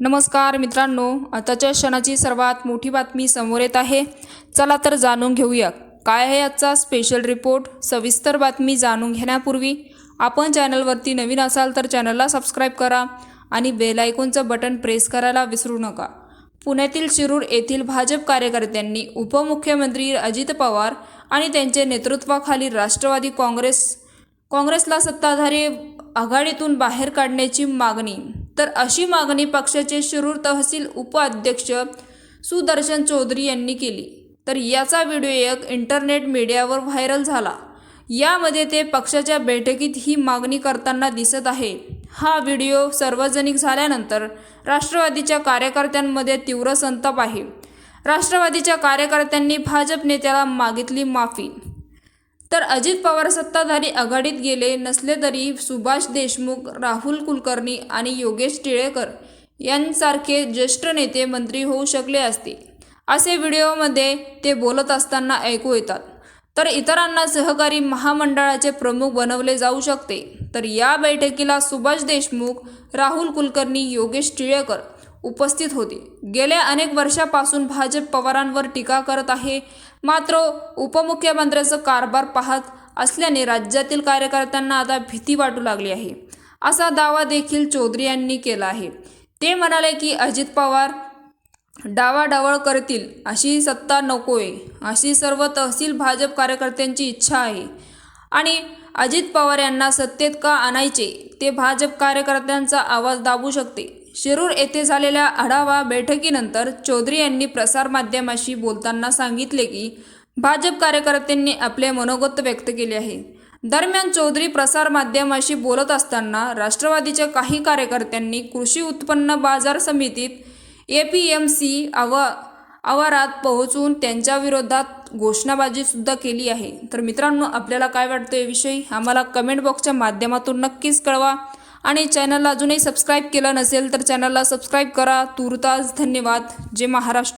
नमस्कार मित्रांनो आताच्या क्षणाची सर्वात मोठी बातमी समोर येत आहे. चला तर जाणून घेऊया. काय आहे आजचा स्पेशल रिपोर्ट सविस्तर बातमी जाणून घेण्यापूर्वी आपण चॅनलवरती नवीन असाल तर चॅनलला सबस्क्राईब करा आणि बेल आयकॉनचं बटन प्रेस करायला विसरू नका. पुण्यातील शिरूर येथील भाजप कार्यकर्त्यांनी उपमुख्यमंत्री अजित पवार आणि त्यांचे नेतृत्वाखाली राष्ट्रवादी काँग्रेस काँग्रेसला सत्ताधारी आघाडीतून बाहेर काढण्याची मागणी तर अशी मागणी पक्षाचे शिरूर तहसील उपाध्यक्ष सुदर्शन चौधरी यांनी केली. तर याचा व्हिडिओ एक इंटरनेट मीडियावर व्हायरल झाला. यामध्ये ते पक्षाच्या बैठकीत ही मागणी करताना दिसत आहे. हा व्हिडिओ सार्वजनिक झाल्यानंतर राष्ट्रवादीच्या कार्यकर्त्यांमध्ये तीव्र संताप आहे. राष्ट्रवादीच्या कार्यकर्त्यांनी भाजप नेत्याला मागितली माफी. तर अजित पवार सत्ताधारी आघाडीत गेले नसले तरी सुभाष देशमुख राहुल कुलकर्णी आणि योगेश टिळेकर यांसारखे ज्येष्ठ नेते मंत्री होऊ शकले असते. असे व्हिडिओमध्ये ते बोलत असताना ऐकू येतात. तर इतरांना सहकारी महामंडळाचे प्रमुख बनवले जाऊ शकते. तर या बैठकीला सुभाष देशमुख राहुल कुलकर्णी योगेश टिळेकर उपस्थित होते. गेल्या अनेक वर्षापासून भाजप पवारांवर टीका करत आहे. मात्र उपमुख्यमंत्र्याचा कारभार पाहत असल्याने राज्यातील कार्यकर्त्यांना आता भीती वाटू लागली आहे. असा दावा देखील चौधरी यांनी केला आहे. ते म्हणाले की अजित पवार डावाडावळ करतील अशी सत्ता नकोय. अशी सर्व तहसील भाजप कार्यकर्त्यांची इच्छा आहे. आणि अजित पवार यांना सत्तेत का आणायचे? ते भाजप कार्यकर्त्यांचा आवाज दाबू शकते. शिरूर येथे झालेल्या आढावा बैठकीनंतर चौधरी यांनी प्रसारमाध्यमाशी बोलताना सांगितले की भाजप कार्यकर्त्यांनी आपले मनोगत व्यक्त केले आहे. दरम्यान चौधरी प्रसारमाध्यमाशी बोलत असताना राष्ट्रवादीच्या काही कार्यकर्त्यांनी कृषी उत्पन्न बाजार समितीत ए पी एम सी आव आवारात पोहोचून त्यांच्याविरोधात घोषणाबाजीसुद्धा केली आहे. तर मित्रांनो आपल्याला काय वाटतं याविषयी? आम्हाला कमेंट बॉक्सच्या माध्यमातून नक्कीच कळवा. आणि चॅनलला अजूनही सबस्क्राईब केलं नसेल तर चॅनलला सबस्क्राईब करा. तुर्तास धन्यवाद. जे महाराष्ट्र.